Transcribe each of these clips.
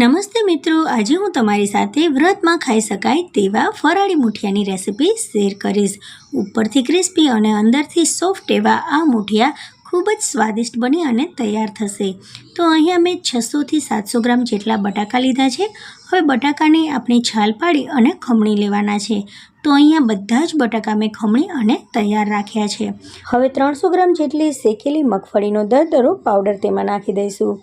નમસ્તે મિત્રો, આજે હું તમારી સાથે વ્રતમાં ખાઈ શકાય તેવા ફરાળી મુઠિયાની રેસિપી શેર કરીશ. ઉપરથી ક્રિસ્પી અને અંદરથી સોફ્ટ એવા આ મુઠિયા ખૂબ જ સ્વાદિષ્ટ બની અને તૈયાર થશે. તો અહીંયા મેં છસોથી સાતસો ગ્રામ જેટલા બટાકા લીધા છે. હવે બટાકાને આપણે છાલ પાડી અને ખમણી લેવાના છે. તો અહીંયા બધા જ બટાકા મેં ખમણી અને તૈયાર રાખ્યા છે. હવે ત્રણસો ગ્રામ જેટલી શેકેલી મગફળીનો દરદરો પાવડર તેમાં નાખી દઈશું.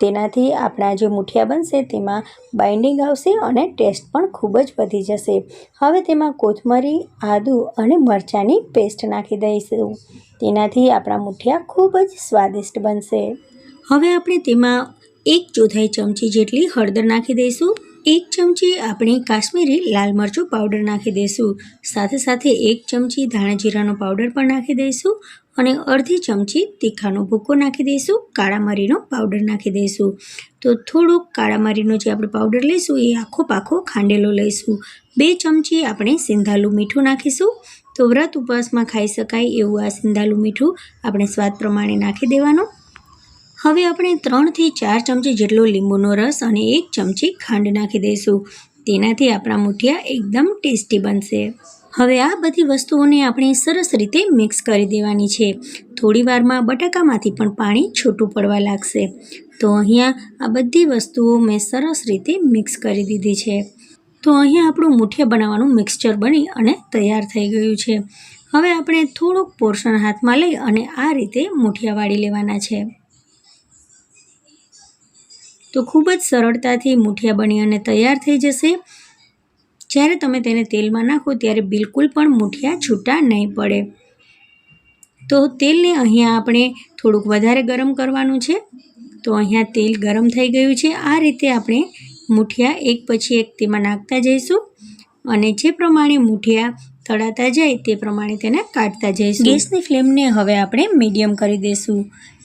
તેનાથી આપણા જે મુઠિયા બનશે તેમાં બાઇન્ડિંગ આવશે અને ટેસ્ટ પણ ખૂબ જ વધી જશે. હવે તેમાં કોથમરી, આદુ અને મરચાંની પેસ્ટ નાખી દઈશું. તેનાથી આપણા મુઠિયા ખૂબ જ સ્વાદિષ્ટ બનશે. હવે આપણે તેમાં એક ચોથાઈ ચમચી જેટલી હળદર નાખી દઈશું. એક ચમચી આપણે કાશ્મીરી લાલ મરચું પાવડર નાખી દઈશું. સાથે સાથે એક ચમચી ધાણા જીરાનો પાવડર પણ નાખી દઈશું. અને અડધી ચમચી તીખાનો ભૂકો નાખી દઈશું, કાળા મરીનો પાવડર નાખી દઈશું. તો થોડોક કાળા મરીનો જે આપણે પાવડર લઈશું એ આખો પાખો ખાંડેલો લઈશું. બે ચમચી આપણે સિંધાલું મીઠું નાખીશું. તો વ્રત ઉપવાસમાં ખાઈ શકાય એવું આ સિંધાલું મીઠું આપણે સ્વાદ પ્રમાણે નાખી દેવાનું. હવે આપણે ત્રણથી ચાર ચમચી જેટલો લીંબુનો રસ અને એક ચમચી ખાંડ નાખી દઈશું. તેનાથી આપણા મુઠિયા એકદમ ટેસ્ટી બનશે. હવે આ બધી વસ્તુઓને આપણે સરસ રીતે મિક્સ કરી દેવાની છે. થોડી વારમાં બટાકામાંથી પણ પાણી છૂટું પડવા લાગશે. તો અહીંયા આ બધી વસ્તુઓ મેં સરસ રીતે મિક્સ કરી દીધી છે. તો અહીંયા આપણું મુઠિયા બનાવવાનું મિક્સચર બની અને તૈયાર થઈ ગયું છે. હવે આપણે થોડુંક પોર્શન હાથમાં લઈ અને આ રીતે મુઠિયા વાળી લેવાના છે. તો ખૂબ જ સરળતાથી મુઠિયા બની અને તૈયાર થઈ જશે. જ્યારે તમે તેને તેલમાં નાખો ત્યારે બિલકુલ પણ મૂઠિયા છૂટા નહીં પડે. તો તેલને અહીંયા આપણે થોડુંક વધારે ગરમ કરવાનું છે. તો અહીંયા તેલ ગરમ થઈ ગયું છે. આ રીતે આપણે મૂઠિયા એક પછી એક તેમાં નાખતા જઈશું. અને જે પ્રમાણે મુઠિયા તળાતા જાય તે પ્રમાણે તેને કાઢતા જઈશું. ગેસની ફ્લેમને હવે આપણે મીડિયમ કરી દઈશું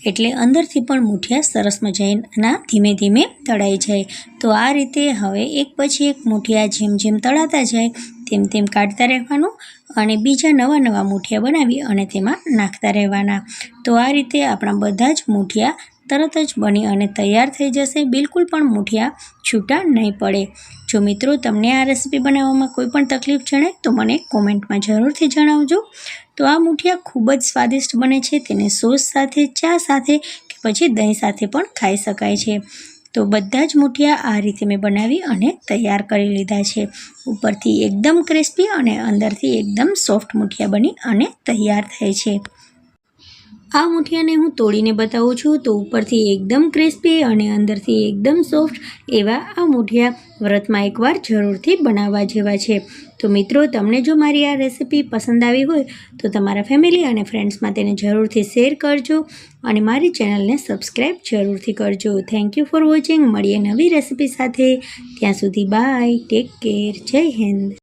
એટલે અંદરથી પણ મુઠિયા સરસ મજાના ધીમે ધીમે તળાઈ જાય. તો આ રીતે હવે એક પછી એક મુઠિયા જેમ જેમ તળાતા જાય, તેમ તેમ કાઢતા રહેવાનું અને બીજા નવા નવા મુઠિયા બનાવી અને તેમાં નાખતા રહેવાના. તો આ રીતે આપણા બધા જ મુઠિયા તરત જ બની અને તૈયાર થઈ જશે, બિલકુલ પણ મૂઠિયા છૂટા નહીં પડે. જો મિત્રો, તમને આ રેસીપી બનાવવામાં કોઈ પણ તકલીફ જણાય, તો મને કોમેન્ટમાં જરૂરથી જણાવજો. તો આ મૂઠિયા ખૂબ જ સ્વાદિષ્ટ બને છે, તેને સોસ સાથે, ચા સાથે કે પછી દહીં સાથે પણ ખાઈ શકાય છે. તો બધા જ મૂઠિયા આ રીતે મેં બનાવી અને તૈયાર કરી લીધા છે. ઉપરથી એકદમ ક્રિસ્પી અને અંદરથી એકદમ સોફ્ટ મૂઠિયા બની અને તૈયાર થાય છે. આ મુઠિયાને હું તોડીને બતાવું છું તો ઉપરથી એકદમ ક્રિસ્પી અને અંદરથી એકદમ સોફ્ટ એવા આ મુઠિયા વ્રતમાં એકવાર જરૂરથી બનાવવા જેવા છે. તો મિત્રો, તમને જો મારી આ રેસિપી પસંદ આવી હોય તો તમારા ફેમિલી અને ફ્રેન્ડ્સમાં તેને જરૂરથી શેર કરજો અને મારી ચેનલને સબસ્ક્રાઈબ જરૂરથી કરજો. થેન્ક યુ ફોર વોચિંગ મળીએ નવી રેસિપી સાથે. ત્યાં સુધી બાય ટેક કેર જય હિન્દ.